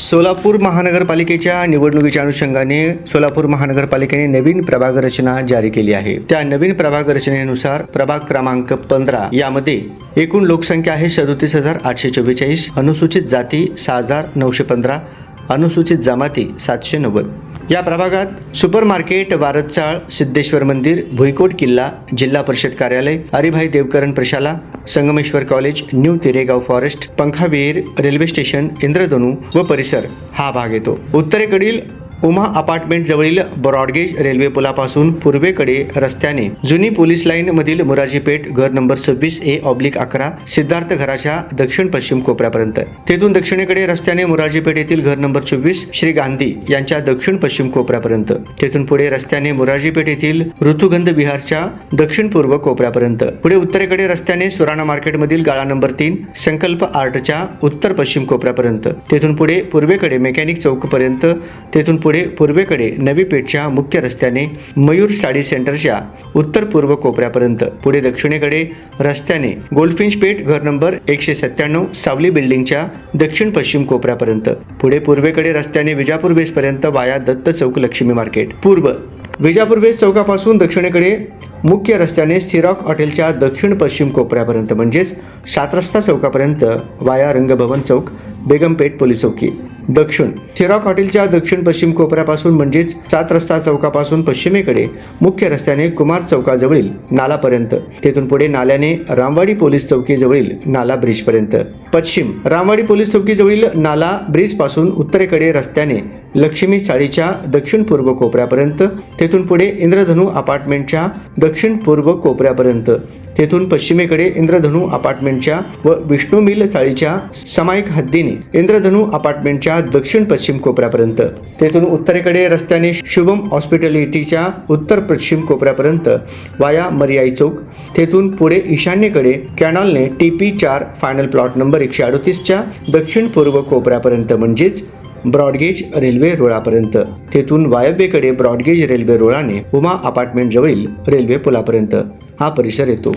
सोलापूर महानगरपालिकेच्या निवडणुकीच्या अनुषंगाने सोलापूर महानगरपालिकेने नवीन प्रभाग रचना जारी केली आहे. त्या नवीन प्रभाग रचनेनुसार प्रभाग क्रमांक पंधरा यामध्ये एकूण लोकसंख्या आहे सदोतीस हजार आठशे चव्वेचाळीस अनुसूचित जाती सहा हजार नऊशे पंधरा अनुसूचित जमाती सातशे नव्वद. या प्रभागात सुपर मार्केट वारदचाळ सिद्धेश्वर मंदिर भुईकोट किल्ला जिल्हा परिषद कार्यालय हरिभाई देवकरण प्रशाला Sangameshwar college new Tiregaon forest पंखावीर railway station Indradhanu व परिसर हा भाग येतो. उत्तरेकडील उमा अपार्टमेंट जवळील ब्रॉडगेज रेल्वे पुलापासून पूर्वेकडे रस्त्याने. जुनी पोलीस लाईन मधील मुराजी पेठ घर नंबर सव्वीस ए ऑब्लिक अकरा सिद्धार्थ घराच्या दक्षिण पश्चिम कोपऱ्यापर्यंत. तेथून दक्षिणेकडे रस्त्याने मुराजी पेठ येथील घर नंबर चोवीस श्री गांधी यांच्या दक्षिण पश्चिम कोपऱ्यापर्यंत. तेथून पुढे रस्त्याने मुराजी पेठ येथील ऋतुगंध विहारच्या दक्षिण पूर्व कोपऱ्यापर्यंत. पुढे उत्तरेकडे रस्त्याने सुराणा मार्केटमधील गाळा नंबर तीन संकल्प आर्टच्या उत्तर पश्चिम कोपऱ्यापर्यंत. तेथून पुढे पूर्वेकडे मेकॅनिक चौकपर्यंत तेथून पुढे पुढे पूर्वेकडे नवी पेठच्या मुख्य रस्त्याने मयूर साडी सेंटरच्या उत्तर पूर्व कोपऱ्यापर्यंत. पुढे दक्षिणेकडे रस्त्याने गोल्डफिंच पेठ घर नंबर एकशे सत्त्याण्णव सावली बिल्डिंगच्या दक्षिण पश्चिम कोपऱ्यापर्यंत. पुढे पूर्वेकडे रस्त्याने विजापूर बेसपर्यंत वाया दत्त चौक लक्ष्मी मार्केट. पूर्व विजापूर बेस चौकापासून दक्षिणेकडे मुख्य रस्त्याने स्थिरॉक हॉटेलच्या दक्षिण पश्चिम कोपऱ्यापर्यंत. म्हणजेच सात रस्ता चौकापर्यंत वाया रंगभवन चौक बेगमपेठ पोलीस चौकी. दक्षिण. थेरॉक हॉटेलच्या दक्षिण पश्चिम कोपऱ्यापासून म्हणजेच सात रस्ता चौकापासून पश्चिमेकडे मुख्य रस्त्याने कुमार चौकाजवळील नालापर्यंत. तेथून पुढे नाल्याने रामवाडी पोलीस चौकीजवळील नाला ब्रिजपर्यंत. पश्चिम. रामवाडी पोलीस चौकीजवळील नाला ब्रिजपासून उत्तरेकडे रस्त्याने लक्ष्मी चाळीच्या दक्षिण पूर्व कोपऱ्यापर्यंत. तेथून पुढे इंद्रधनू अपार्टमेंटच्या दक्षिण पूर्व कोपऱ्यापर्यंत. तेथून पश्चिमेकडे इंद्रधनू अपार्टमेंटच्या व विष्णू मिल चाळीच्या सामायिक हद्दीने इंद्रधनू अपार्टमेंटच्या दक्षिण पश्चिम कोपऱ्यापर्यंत. तेथून उत्तरेकडे रस्त्याने शुभम हॉस्पिटॅलिटीच्या उत्तर पश्चिम कोपऱ्यापर्यंत वाया मर्याई चौक. तेथून पुढे ईशान्येकडे कॅनॉलने टी पी चार फायनल प्लॉट नंबर एकशे अडतीसच्या दक्षिण पूर्व कोपऱ्यापर्यंत म्हणजेच ब्रॉडगेज रेल्वे रुळापर्यंत. तेथून वायव्येकडे ब्रॉडगेज रेल्वे रुळाने उमा अपार्टमेंट जवळील रेल्वे पुलापर्यंत हा परिसर येतो.